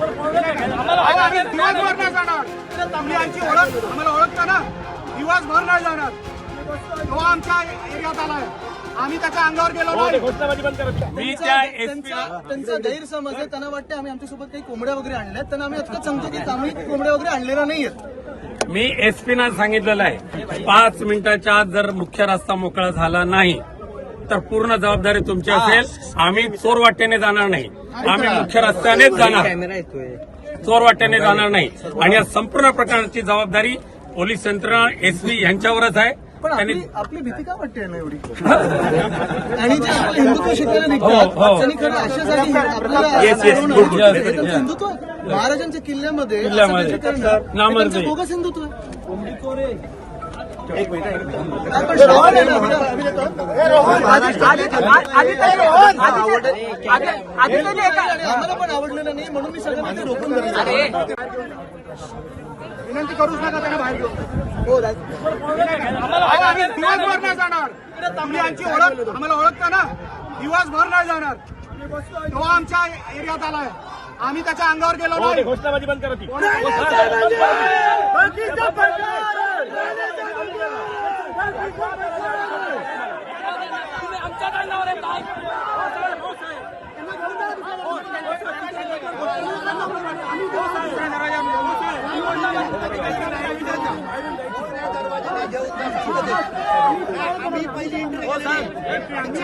दिवसभर नाही जाणार आमची ओळख आम्हाला ओळखता ना दिवसभर नाही जाणार. तो आमच्या एरियात आलाय आम्ही त्याच्या अंगावर गेलो नाही मी त्या त्यांचा गैरसमज आहे त्यांना वाटते आम्ही आमच्यासोबत काही कोंबड्या वगैरे आणल्या त्यांना आम्ही इतकं सांगतो की आम्ही कोंबड्या वगैरे आणलेल्या नाहीयेत मी एसपीना सांगितलेलं आहे. पाच मिनिटाच्या आत जर मुख्य रस्ता मोकळा झाला नाही तर पूर्ण जबाबदारी तुमची असेल. आम्ही चोर वाटेने जाणार नाही. आम्ही मुख्य रस्त्यानेच जाणार. चोर वाटेने जाणार नाही. आणि या संपूर्ण प्रकारची जबाबदारी पोलीस यंत्रणा एसपी यांच्यावरच आहे. पण त्यांनी आपली भीती का वाटते ना एवढी? आणि जे आपले हिंदुत्व शिकायला निघतात. हिंदुत्व आहे. महाराजांच्या किल्ल्यामध्ये बोगस हिंदुत्व आम्हाला पण आवडलेलं नाही म्हणून मी सगळ्यांना रोखून धरलं. विनंती करूच नका त्यांना बाहेर घेऊन हो, दिवसभर नाही जाणार आम्ही आमची ओळख आम्हाला ओळखता ना दिवसभर नाही जाणार तो आमच्या एरियात आलाय आम्ही त्याच्या अंगावर गेलो नाही घोषणाबाजी बंद करत आम्ही पहिली इंटरव्ह्यू